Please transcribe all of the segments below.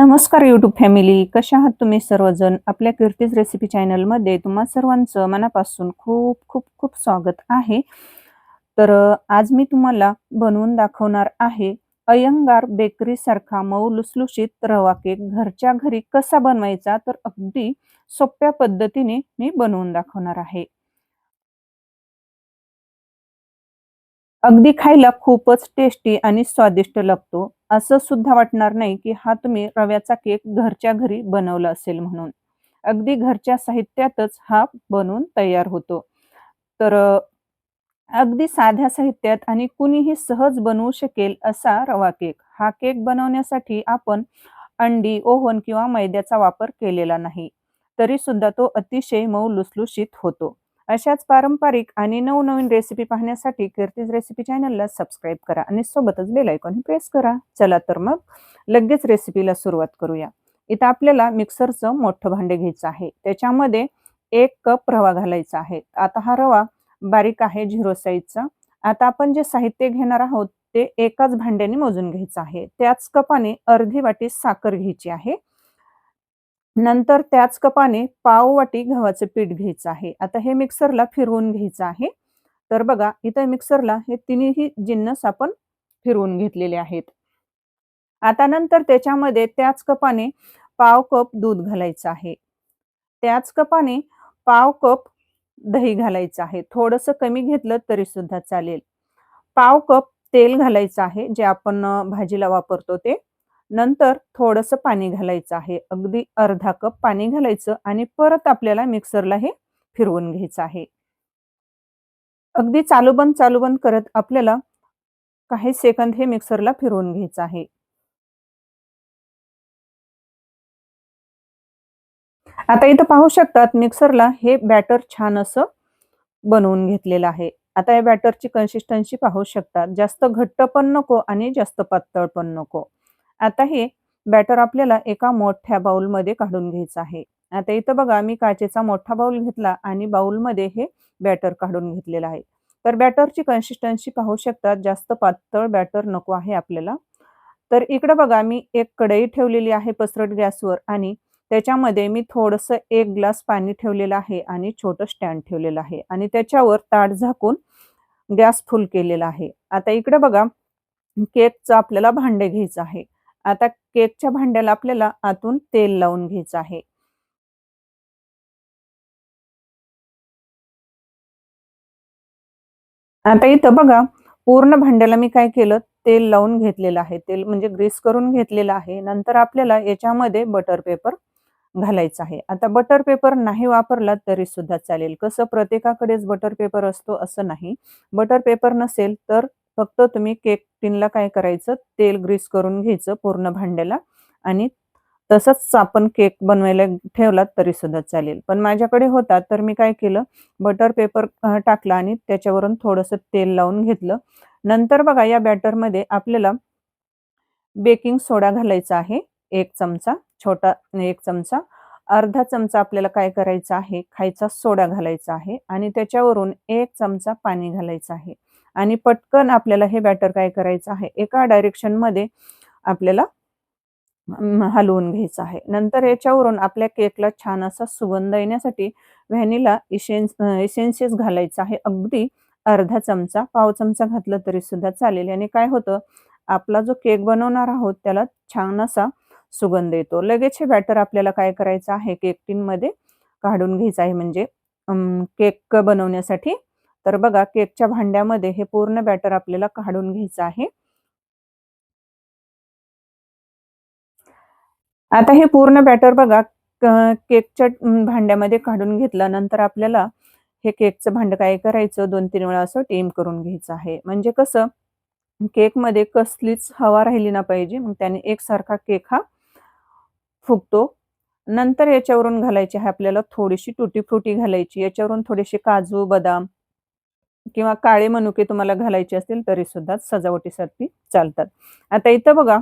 नमस्कार YouTube family कशा आहात तुम्ही सर्वजण? आपल्या कीर्तीज रेसिपी चॅनलमध्ये तुम्हा सर्वांचं मनापासून खूप खूप खूप स्वागत आहे. तर आज मी तुम्हाला बनवून दाखवणार आहे अयंगार बेकरीसारखा मऊ लुसलुशीत रवा केक घरच्या घरी कसा बनवायचा? तर अगदी सोप्या पद्धतीने मी बनवून दाखवणार आहे. अगदी खायला खूपच टेस्टी आणि स्वादिष्ट लागतो. असं सुद्धा वाटणार नाही की हा तुम्ही रव्याचा केक घरच्या घरी बनवला असेल म्हणून. अगदी घरच्या साहित्यातच हा बनवून तयार होतो. तर अगदी साध्या साहित्यात आणि कुणीही सहज बनवू शकेल असा रवा केक हा केक बनवण्यासाठी आपण अंडी ओव्हन किंवा मैद्याचा वापर केलेला नाही. तरी सुद्धा तो अतिशय मऊ लुसलुशीत होतो. अशाच पारंपरिक आणि नवनवीन रेसिपी पाहण्यासाठी कीर्तीज रेसिपी चॅनलला सबस्क्राईब करा आणि सोबतच बेल आयकॉन प्रेस करा. चला तर मग लगेच रेसिपीला सुरुवात करूया. इथं आपल्याला मिक्सरचं मोठं भांडे घ्यायचं आहे. त्याच्यामध्ये एक कप रवा घालायचा आहे. आता हा रवा बारीक आहे झिरो साईजचा आता आपण जे साहित्य घेणार आहोत ते एकाच भांड्याने मोजून घ्यायचं आहे. त्याच कपाने अर्धी वाटी साखर घ्यायची आहे. नंतर त्याच कपाने पाव वाटी गव्हाचं पीठ घ्यायचं आहे. आता हे मिक्सरला फिरवून घ्यायचं आहे. तर बघा इथं मिक्सरला हे तिन्ही जिन्नस आपण फिरवून घेतलेले आहेत. आता नंतर त्याच्यामध्ये त्याच कपाने पाव कप दूध घालायचं आहे. त्याच कपाने पाव कप दही घालायचं आहे. थोडंसं कमी घेतलं तरी सुद्धा चालेल. पाव कप तेल घालायचं आहे जे आपण भाजीला वापरतो ते. नंतर थोडंसं पाणी घालायचं आहे. अगदी अर्धा कप पाणी घालायचं आणि परत आपल्याला मिक्सरला हे फिरवून घ्यायचं आहे. अगदी चालू बंद चालू बंद करत आपल्याला काही सेकंद हे मिक्सरला फिरवून घ्यायचं आहे. आता इथं पाहू शकतात मिक्सरला हे बॅटर छान असं बनवून घेतलेलं आहे. आता या बॅटरची कन्सिस्टन्सी पाहू शकतात. जास्त घट्ट पण नको आणि जास्त पातळ पण नको. आता हे बॅटर आपल्याला एका मोठ्या बाउलमध्ये काढून घ्यायचं आहे. आता इथं बघा मी काचेचा मोठा बाउल घेतला आणि बाउलमध्ये हे बॅटर काढून घेतलेलं आहे. तर बॅटरची कन्सिस्टन्सी पाहू शकतात जास्त पातळ बॅटर नको आहे आपल्याला. तर इकडं बघा मी एक कढई ठेवलेली आहे पसरट गॅसवर आणि त्याच्यामध्ये मी थोडंसं एक ग्लास पाणी ठेवलेलं आहे आणि छोटं स्टँड ठेवलेलं आहे आणि त्याच्यावर ताट झाकून गॅस फुल केलेला आहे. आता इकडं बघा केकचं आपल्याला भांडे घ्यायचं आहे. आता केकच्या भांड्याला आपल्याला आतून तेल लावून घ्यायचं आहे. आता इथं बघा पूर्ण भांड्याला मी काय केलं? तेल लावून घेतलेलं आहे. तेल म्हणजे ग्रीस करून घेतलेलं आहे. नंतर आपल्याला याच्यामध्ये बटर पेपर घालायचं आहे. आता बटर पेपर नाही वापरला तरी सुद्धा चालेल. कसं प्रत्येकाकडेच बटर पेपर असतो असं नाही. बटर पेपर नसेल तर फक्त तुम्ही केक टिनला काय करायचं? तेल ग्रीस करून घ्यायचं पूर्ण भांड्याला आणि तसंच आपण केक बनवायला ठेवलात तरी सुद्धा चालेल. पण माझ्याकडे होता तर मी काय केलं? बटर पेपर टाकला आणि त्याच्यावरून थोडंसं तेल लावून घेतलं. नंतर बघा या बॅटरमध्ये आपल्याला बेकिंग सोडा घालायचा आहे एक चमचा छोटा एक चमचा. अर्धा चमचा आपल्याला काय करायचं आहे? खायचा सोडा घालायचा आहे आणि त्याच्यावरून एक चमचा पाणी घालायचं आहे. आणि पटकन आपल्याला हे बॅटर काय करायचं आहे? एका डायरेक्शनमध्ये आपल्याला हलवून घ्यायचं आहे. नंतर याच्यावरून आपल्या केकला छान असा सुगंध येण्यासाठी व्हॅनिला इसेन्स इसेन्सेस घालायचा आहे. अगदी अर्धा चमचा पाव चमचा घातलं तरी सुद्धा चालेल. आणि काय होतं? आपला जो केक बनवणार आहोत त्याला छान असा सुगंध येतो. लगेच हे बॅटर आपल्याला काय करायचं आहे? केक टीनमध्ये काढून घ्यायचं आहे. म्हणजे केक बनवण्यासाठी तर बघा केकच्या भांड्यामध्ये हे पूर्ण बॅटर आपल्याला काढून घ्यायचं आहे. आता हे पूर्ण बॅटर बघा केकच्या भांड्यामध्ये काढून घेतल्यानंतर नंतर आपल्याला हे केकचं भांड काय करायचं? दोन तीन वेळा असं टीम करून घ्यायचं आहे. म्हणजे कसं केकमध्ये कसलीच हवा राहिली ना पाहिजे मग त्याने एकसारखा केक हा फुगतो. नंतर याच्यावरून घालायची आहे आपल्याला थोडीशी तुटी फ्रुटी घालायची याच्यावरून थोडेसे काजू बदाम किंवा काळे मनुके तुम्हाला घालायचे असतील तरी सुद्धा सजावटीसाठी चालतात. आता इथं बघा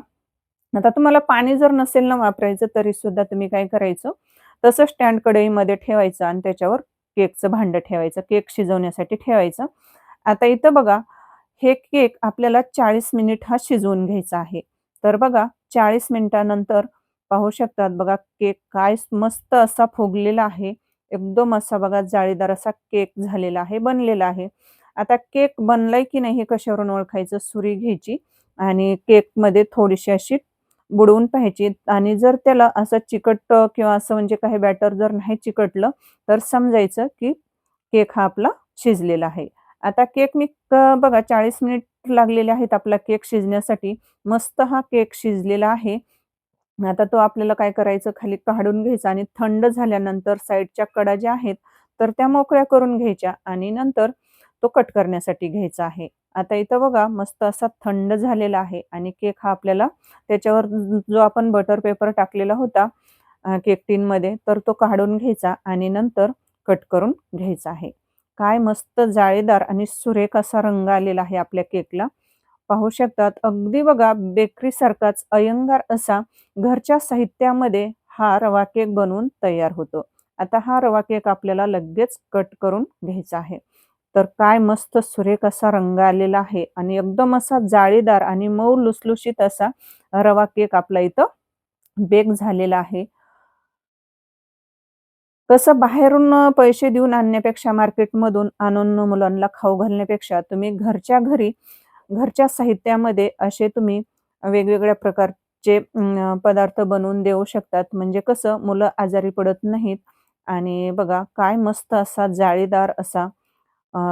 आता तुम्हाला पाणी जर नसेल ना वापरायचं तरी सुद्धा तुम्ही काय करायचं? तसं स्टँड कढईमध्ये ठेवायचं आणि त्याच्यावर केकचं भांडं ठेवायचं केक शिजवण्यासाठी ठेवायचं. आता इथं बघा हे केक आपल्याला चाळीस मिनिट हा शिजवून घ्यायचा आहे. तर बघा चाळीस मिनिटानंतर पाहू शकतात बघा केक काय मस्त असा फुगलेला आहे. एकदम असा बघा जाळीदार असा केक झालेला आहे बनलेला आहे. आता केक बनलाय की नाही हे कशावरून ओळखायचं? सुरी घ्यायची आणि केकमध्ये थोडीशी अशी बुडवून पाहायची आणि जर त्याला असं चिकट किंवा असं म्हणजे काही बॅटर जर नाही चिकटलं तर समजायचं की केक हा आपला शिजलेला आहे. आता केक मी बघा चाळीस मिनिट लागलेले आहेत आपला केक शिजण्यासाठी. मस्त हा केक शिजलेला आहे. आता तो आपल्याला काय करायचं? खाली काढून घ्यायचा आणि थंड झाल्यानंतर साईडच्या कडा ज्या आहेत तर त्या मोकळ्या करून घ्यायच्या आणि नंतर तो कट करण्यासाठी घ्यायचा आहे. आता इथं बघा मस्त असा थंड झालेला आहे आणि केक हा आपल्याला त्याच्यावर जो आपण बटर पेपर टाकलेला होता केक टीनमध्ये तर तो काढून घ्यायचा आणि नंतर कट करून घ्यायचा आहे. काय मस्त जाळीदार आणि सुरेख असा रंग आलेला आहे आपल्या केकला. पाहू शकतात. अगदी बघा बेकरी सारखाच अयंगार असा घरच्या साहित्यामध्ये हा रवा केक बनवून तयार होतो. आता हा रवा केक आपल्याला लगेच कट करून घ्यायचा आहे. तर काय मस्त सुरेख असा रंग आलेला आहे आणि एकदम असा जाळीदार आणि मऊ लुसलुशीत असा रवा केक आपला इथं बेक झालेला आहे. कसं बाहेरून पैसे देऊन आणण्यापेक्षा मार्केटमधून आणून मुलांना खाऊ घालण्यापेक्षा तुम्ही घरच्या घरी घरच्या साहित्यामध्ये असे तुम्ही वेगवेगळ्या प्रकारचे पदार्थ बनवून देऊ शकतात. म्हणजे कसं मुलं आजारी पडत नाहीत आणि बघा काय मस्त असा जाळीदार असा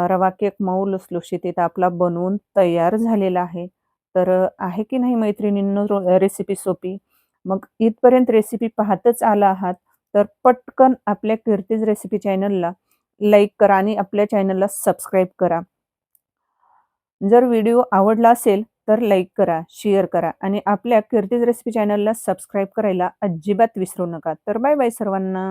रवा केक मऊ लुसलुशीत इथं आपला बनवून तयार झालेला आहे. तर आहे की नाही मैत्रिणींनो रेसिपी सोपी? मग इथपर्यंत रेसिपी पाहतच आला आहात तर पटकन आपल्या कीर्तीज रेसिपी चॅनलला लाईक करा आणि आपल्या चॅनलला सबस्क्राईब करा. जर व्हिडिओ आवडला असेल तर लाईक करा शेअर करा आणि आपल्या कीर्तीज रेसिपी चॅनलला सबस्क्राईब करायला अजिबात विसरू नका. तर बाय बाय सर्वांना.